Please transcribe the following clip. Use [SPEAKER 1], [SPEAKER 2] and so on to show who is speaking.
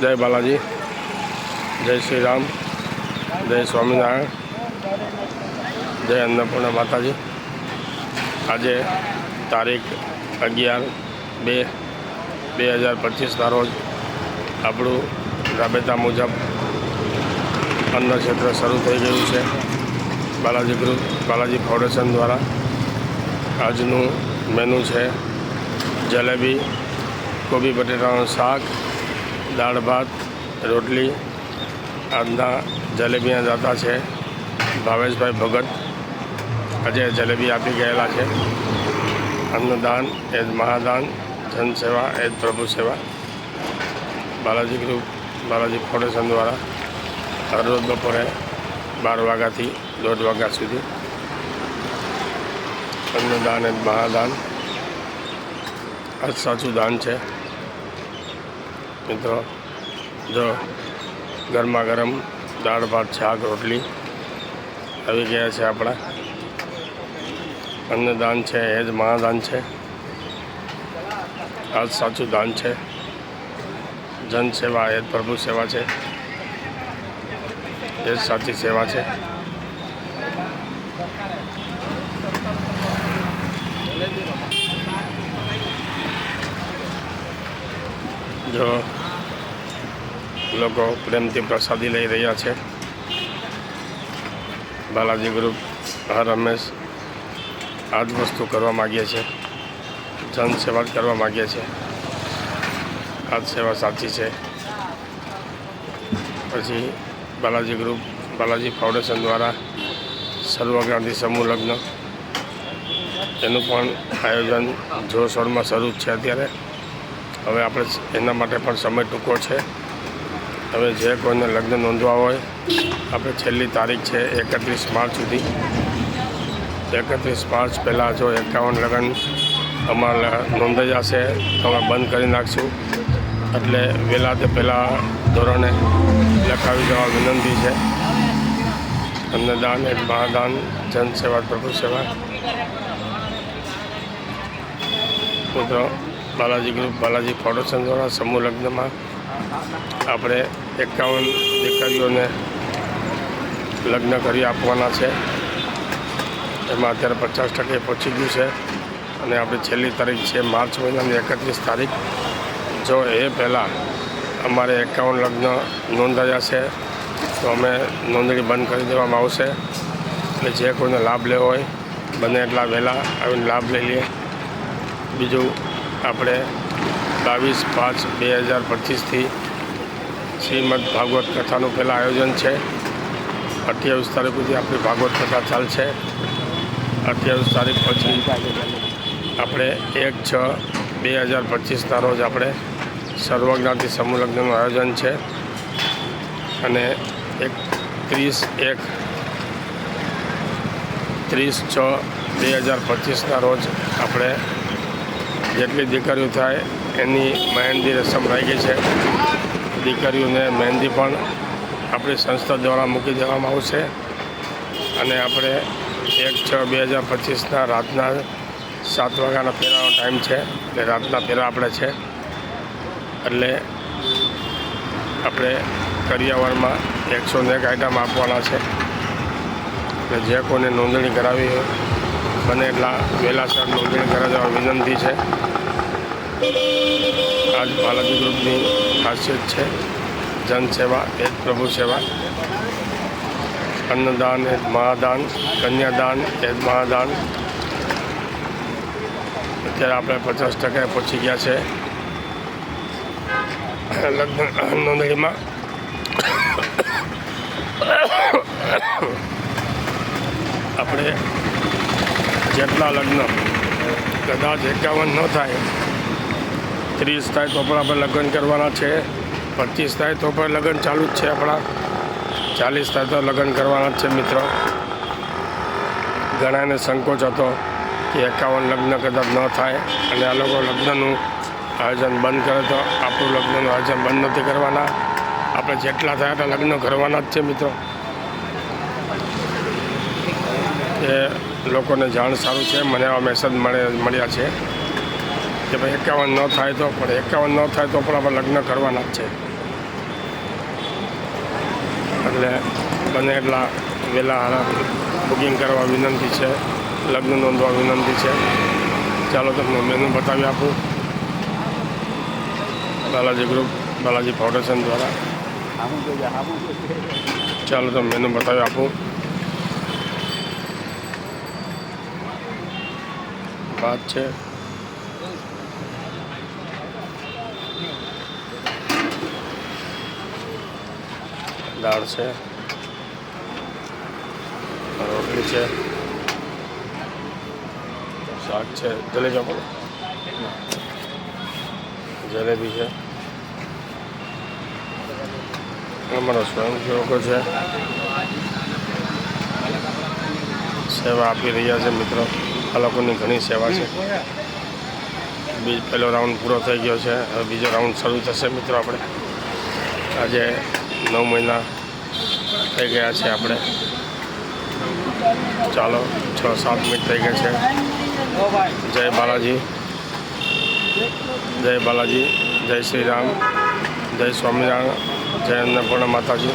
[SPEAKER 1] જય બાલાજી. જય શ્રી રામ. જય સ્વામિનારાયણ. જય અન્નપૂર્ણા માતાજી. આજે તારીખ અગિયાર બે બે હજાર પચીસના રોજ આપણું રાબેતા મુજબ અન્ન ક્ષેત્ર શરૂ થઈ ગયું છે. બાલાજી ગ્રુપ, બાલાજી ફાઉન્ડેશન દ્વારા આજનું મેનુ છે જલેબી કોબી બટેટાનું શાક, દાળ ભાત, રોટલી આજના જલેબીના દાતા છે. ભાવેશભાઈ ભગત આજે જલેબી આપી ગયેલા છે. અન્નદાન એ મહાદાન જનસેવા એ પ્રભુ સેવા. બાલાજી ગ્રુપ, બાલાજી ફાઉન્ડેશન દ્વારા હરરોજ બપોરે બાર વાગ્યાથી દોઢ વાગ્યા સુધી અન્નદાન એ મહાદાન. આ સાચું દાન છે. મિત્રો, જો ગરમા ગરમ દાળ ભાત, શાક, રોટલી આવી ગયા છે આપણા. અન્નદાન છે, એ જ મહાદાન છે. આ જ સાચું દાન છે. જન સેવા, એ જ પ્રભુ સેવા છે. એ જ સાચી સેવા છે. જો લોકો પ્રેમથી પ્રસાદી લઈ રહ્યા છે. બાલાજી ગ્રુપ, હર હંમેશ આ જ વસ્તુ કરવા માગીએ છીએ જન સેવા જ કરવા માગીએ છીએ આ સેવા સાચી છે. પછી બાલાજી ગ્રુપ, બાલાજી ફાઉન્ડેશન દ્વારા સર્વગ્રાંતિ સમૂહ લગ્ન. એનું પણ આયોજન જોરશોરમાં શરૂ છે અત્યારે. હવે આપણે એના માટે પણ સમય ટૂંકો છે. હવે જે કોઈને લગ્ન નોંધવા હોય, આપણે છેલ્લી તારીખ છે એકત્રીસ માર્ચ સુધી. એકત્રીસ માર્ચ પહેલાં જો એકાવન લગ્ન અમારા નોંધાઈ જશે તો અમે બંધ કરી નાખશું. એટલે વહેલા તે પહેલાં ધોરણે લખાવી દેવા વિનંતી છે. અન્નદાન એક મહાદાન જનસેવા પ્રભુ સેવા. મિત્રો બાલાજી ગ્રુપ, બાલાજી ફાઉન્ડેશન દ્વારા સમૂહ લગ્નમાં આપણે એકાવન દીકરીઓને લગ્ન કરી આપવાના છે. એમાં અત્યારે પચાસ ટકે પહોંચી ગયું છે અને આપણી છેલ્લી તારીખ છે માર્ચ મહિનાની એકત્રીસ તારીખ. જો એ પહેલાં અમારે એકાવન લગ્ન નોંધાયા છે, તો અમે નોંધણી બંધ કરી દેવામાં આવશે. એટલે જે કોઈને લાભ લેવો હોય, બને એટલા વહેલા આવીને લાભ લઈ લઈએ. બીજું આપણે બાવીસ પાંચ બે હજાર પચીસથી શ્રીમદ ભાગવત કથાનું પહેલાં આયોજન છે. અઠ્યાવીસ તારીખ સુધી આપણી ભાગવત કથા ચાલશે. અઠ્યાવીસ તારીખ પછી આપણે એક છ બે હજાર પચીસના રોજ આપણે સર્વજ્ઞાતિ સમૂહ લગ્નનું આયોજન છે. અને એક ત્રીસ એક ત્રીસ છ બે હજાર પચીસના રોજ આપણે જેટલી દીકરીઓ થાય એની મહેંદી રસમ રહી ગઈ છે. દીકરીઓને મહેંદી પણ આપણી સંસ્થા દ્વારા મૂકી દેવામાં આવશે. અને આપણે એક છ બે હજાર પચીસના રાતના સાત વાગ્યાના ફેરાનો ટાઈમ છે. એટલે રાતના ફેરા આપણે છે. એટલે આપણે કરિયાવરમાં એકસો ને એક આઈટમ આપવાના છે. એટલે જે કોઈને નોંધણી કરાવી હોય, બને એટલા વહેલાસર નોંધણી કરાવવા વિનંતી છે. આજ બાલાજી ગ્રુપની ખાસિયત છે. જનસેવા એ જ પ્રભુ સેવા. અન્નદાન એ જ મહાદાન. કન્યાદાન એ જ મહાદાન. અત્યારે આપણે પચાસ ટકા પહોંચી ગયા છે. લગ્ન નોંધણીમાં. આપણે જેટલા લગ્ન, કદાચ એકાવન ન થાય ત્રીસ થાય તો પણ આપણે લગ્ન કરવાના છે. પચીસ થાય તો પણ લગ્ન ચાલુ જ છે આપણા. ચાલીસ થાય તો લગ્ન કરવાના જ છે મિત્રો. ઘણાને સંકોચ હતો કે એકાવન લગ્ન કદાચ ન થાય અને આ લોકો લગ્નનું આયોજન બંધ કરે તો આપણું લગ્નનું આયોજન બંધ નથી કરવાના. આપણે જેટલા થયા એટલા લગ્ન કરવાના જ છે મિત્રો. એ લોકોને જાણ સારું છે. મને આવા મેસેજ મળે મળ્યા છે. કે ભાઈ એકાવન ન થાય તો પણ એકાવન ન થાય તો પણ આપણે લગ્ન કરવાના જ છે. એટલે બને એટલા વહેલા હારા બુકિંગ કરવા વિનંતી છે, લગ્ન નોંધવા વિનંતી છે. ચાલો તમને મેનુ બતાવી આપું. બાલાજી ગ્રુપ બાલાજી ફાઉન્ડેશન દ્વારા. ચાલો તમને મેનુ બતાવી આપું. ભાત છે. દાળ છે. રોટલી છે. શાક છે. જલેબી ને. જલેબી છે. અમારા સ્વયંસેવકો છે. સેવા આપી રહ્યા છે મિત્રો. આ લોકોની ઘણી સેવા છે. બીજ પહેલો રાઉન્ડ પૂરો થઈ ગયો છે. હવે બીજો રાઉન્ડ શરૂ થશે મિત્રો આપણે. આજે નવ મહિના થઈ ગયા છે આપણે. ચાલો, છ, સાત મિનિટ થઈ ગયા છે. જય બાલાજી. જય બાલાજી. જય શ્રી રામ. જય સ્વામિનારાયણ. જય અન્નપૂર્ણ માતાજી.